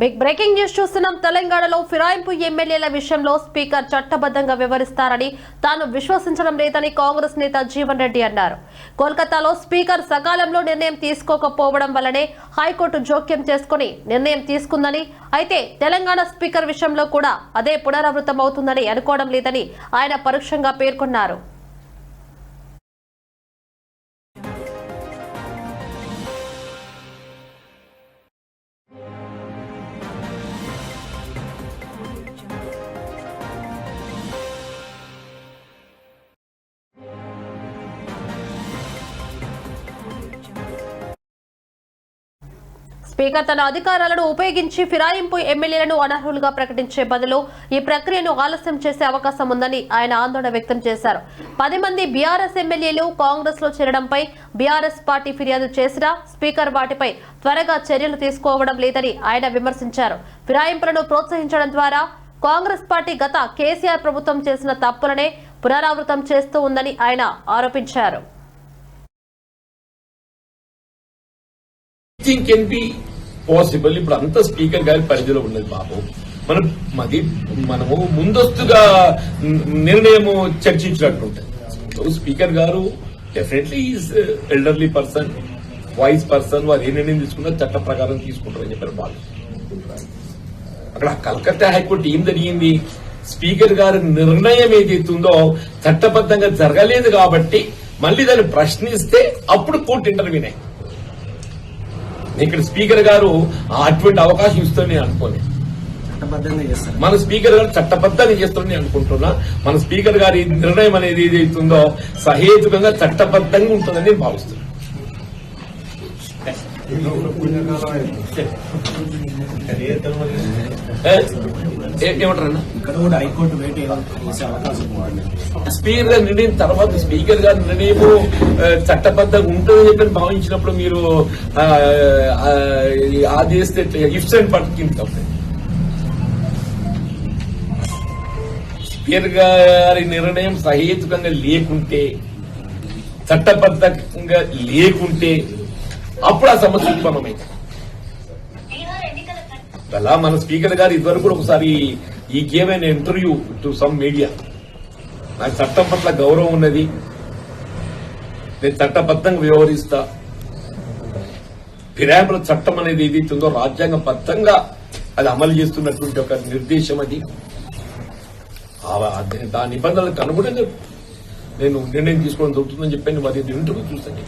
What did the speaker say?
Big breaking news చూస్తున్నాం. తెలంగాణలో ఫిరాయింపు ఎమ్మెల్యేల విషయంలో స్పీకర్ చట్టబద్ధంగా వివరిస్తారని తాను విశ్వసించడం లేదని కాంగ్రెస్ నేత జీవన్ రెడ్డి అన్నారు. కోల్కతాలో స్పీకర్ సకాలంలో నిర్ణయం తీసుకోకపోవడం వల్లనే హైకోర్టు జోక్యం చేసుకుని నిర్ణయం తీసుకుందని అయితే తెలంగాణ స్పీకర్ విషయంలో కూడా అదే పునరావృతం అవుతుందని అనుకోవడం లేదని ఆయన పరోక్షంగా పేర్కొన్నారు. స్పీకర్ తన అధికారాలను ఉపయోగించి ఫిరాయింపు ఎమ్మెల్యేలను అనర్హులుగా ప్రకటించే బదులు ఈ ప్రక్రియను ఆలస్యం చేసే అవకాశం ఉందని ఆయన ఆందోళన వ్యక్తం చేశారు. పది మంది బీఆర్ఎస్ ఎమ్మెల్యేలు కాంగ్రెస్లో చేరడంపై బీఆర్ఎస్ పార్టీ ఫిర్యాదు చేసినా స్పీకర్ వాటిపై త్వరగా చర్యలు తీసుకోవడం లేదని ఆయన విమర్శించారు. ఫిరాయింపులను ప్రోత్సహించడం ద్వారా కాంగ్రెస్ పార్టీ గత కేసీఆర్ ప్రభుత్వం చేసిన తప్పులనే పునరావృతం చేస్తూ ఉందని ఆయన ఆరోపించారు. పాసిబుల్ ఇప్పుడు అంత స్పీకర్ గారి పరిధిలో ఉన్నది బాబు. మనం మది మనము ముందస్తుగా నిర్ణయము చర్చించినట్టు ఉంటుంది స్పీకర్ గారు definitely is elderly person voice person వారు ఏ నిర్ణయం తీసుకున్నా చట్ట ప్రకారం తీసుకుంటారని చెప్పారు వాళ్ళు అక్కడ కలకత్తా హైకోర్టు ఏం జరిగింది? స్పీకర్ గారి నిర్ణయం ఏదైతుందో చట్టబద్ధంగా జరగలేదు కాబట్టి మళ్ళీ దాన్ని ప్రశ్నిస్తే అప్పుడు కోర్టు ఇంటర్వ్యూనే ఇక్కడ స్పీకర్ గారు అటువంటి అవకాశం ఇస్తారని అనుకోలేదు మన స్పీకర్ గారు చట్టబద్ధంగా చేస్తారని నేను అనుకుంటున్నా. మన స్పీకర్ గారి నిర్ణయం అనేది ఏదైతుందో సహేతుకంగా చట్టబద్ధంగా ఉంటుందని నేను భావిస్తున్నాను ఏమంటారన్నా? ఇక్కడ కూడా హైకోర్టు చేసే అవకాశం స్పీకర్ గారి నిర్ణయం తర్వాత స్పీకర్ గారి నిర్ణయము ఆ, చట్టబద్ధంగా ఉంటుందని చెప్పి భావించినప్పుడు మీరు ఆదేశిస్తే ఇఫ్స్ అండ్ తప్పే. స్పీకర్ గారి నిర్ణయం సహేతుకంగా లేకుంటే చట్టబద్ధంగా లేకుంటే అప్పుడు ఆ సమస్య ఉత్పన్నమైంది అలా మన స్పీకర్ గారు ఇదివరకు కూడా ఒకసారి ఈ game interview to some media. నాకు చట్టం పట్ల గౌరవం ఉన్నది. నేను చట్టబద్ధంగా వ్యవహరిస్తా. ఫిరాయింపుల చట్టం అనేది ఏదైతే ఉందో రాజ్యాంగబద్ధంగా అది అమలు చేస్తున్నటువంటి ఒక నిర్దేశం అది. దాని నిబంధనలకు అనుగుణంగా నేను నిర్ణయం తీసుకోవడం దొరుకుతుందని చెప్పి వారి ఇంటర్వ్యూ చూస్తాను.